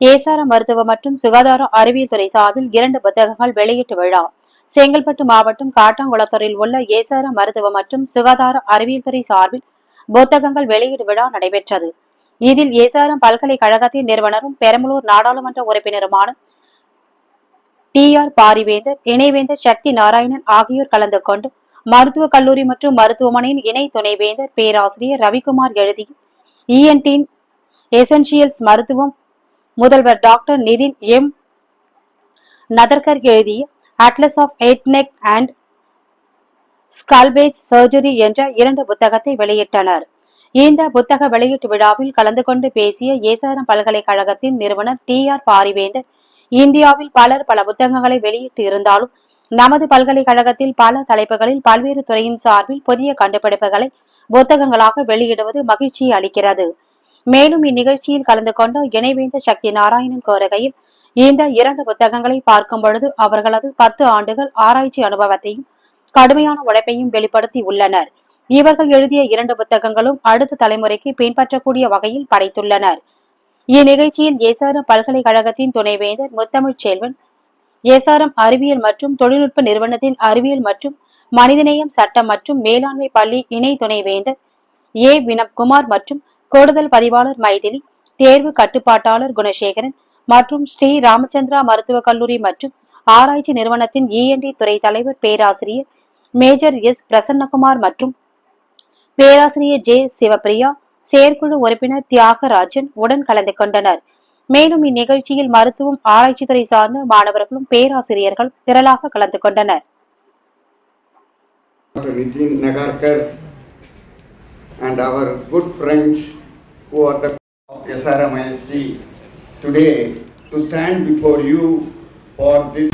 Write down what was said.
ஏசார மருத்துவ மற்றும் சுகாதார அறிவியல் துறை சார்பில் இரண்டு புத்தகங்கள் வெளியீட்டு விழா. செங்கல்பட்டு மாவட்டம் காட்டாங்குளத்தூரில் உள்ள ஏசார மருத்துவ மற்றும் சுகாதார அறிவியல் துறை சார்பில் புத்தகங்கள் வெளியீடு விழா நடைபெற்றது. இதில் ஏசாரம் பல்கலைக்கழகத்தின் நிறுவனரும் பெரம்பலூர் நாடாளுமன்ற உறுப்பினருமான டி ஆர் பாரிவேந்தர் இணைவேந்தர் சக்தி நாராயணன் ஆகியோர் கலந்து கொண்டு மருத்துவக் கல்லூரி மற்றும் மருத்துவமனையின் இணை துணைவேந்தர் பேராசிரியர் ரவிக்குமார் எழுதி இஎன்டின் எசென்சியல்ஸ் மருத்துவம் முதல்வர் டாக்டர் நிதின் எம். நதர்கர் எழுதிய atlas of head neck and skull base surgery என்ற இரண்டு புத்தகத்தை வெளியிட்டனர். இந்த புத்தக வெளியீட்டு விழாவில் கலந்து கொண்டு பேசிய ஏசாரம் பல்கலைக்கழகத்தின் நிறுவனர் டி ஆர் பாரிவேந்தர் இந்தியாவில் பலர் பல புத்தகங்களை வெளியிட்டு இருந்தாலும் நமது பல்கலைக்கழகத்தில் பல தலைப்புகளில் பல்வேறு துறையின் சார்பில் புதிய கண்டுபிடிப்புகளை புத்தகங்களாக வெளியிடுவது மகிழ்ச்சியை அளிக்கிறது. மேலும் இந்நிகழ்ச்சியில் கலந்து கொண்ட இணைவேந்த சக்தி நாராயணன் கோருகையில் இந்த இரண்டு புத்தகங்களை பார்க்கும் பொழுது அவர்களது பத்து ஆண்டுகள் ஆராய்ச்சி அனுபவத்தையும் கடுமையான உழைப்பையும் வெளிப்படுத்தி உள்ளனர். இவர்கள் எழுதிய இரண்டு புத்தகங்களும் அடுத்த தலைமுறைக்கு பின்பற்றக்கூடிய வகையில் படைத்துள்ளனர். இந்நிகழ்ச்சியில் ஏசாரம் பல்கலைக்கழகத்தின் துணைவேந்தர் முத்தமிழ் செல்வன் ஏசாரம் அறிவியல் மற்றும் தொழில்நுட்ப நிறுவனத்தின் அறிவியல் மற்றும் மனிதநேயம் சட்டம் மற்றும் மேலாண்மை பள்ளி இணை துணைவேந்தர் ஏ. வினப்குமார் மற்றும் கூடுதல் பதிவாளர் மைதிலி தேர்வு கட்டுப்பாட்டாளர் குணசேகரன் மற்றும் ஸ்ரீ ராமச்சந்திரா மருத்துவக் கல்லூரி மற்றும் ஆராய்ச்சி நிறுவனத்தின் இஎன்டி துறை தலைவர் பேராசிரியர் மேஜர் எஸ் பிரசன்னகுமார் மற்றும் பேராசிரியர் ஜே சிவபிரியா செயற்குழு உறுப்பினர் தியாகராஜன் உடன் கலந்து கொண்டனர். மேலும் இந்நிகழ்ச்சியில் மருத்துவம் ஆராய்ச்சித்துறை சார்ந்த மாணவர்களும் பேராசிரியர்கள் திரளாக கலந்து கொண்டனர். And our good friends who are the of SRMISC today to stand before you for this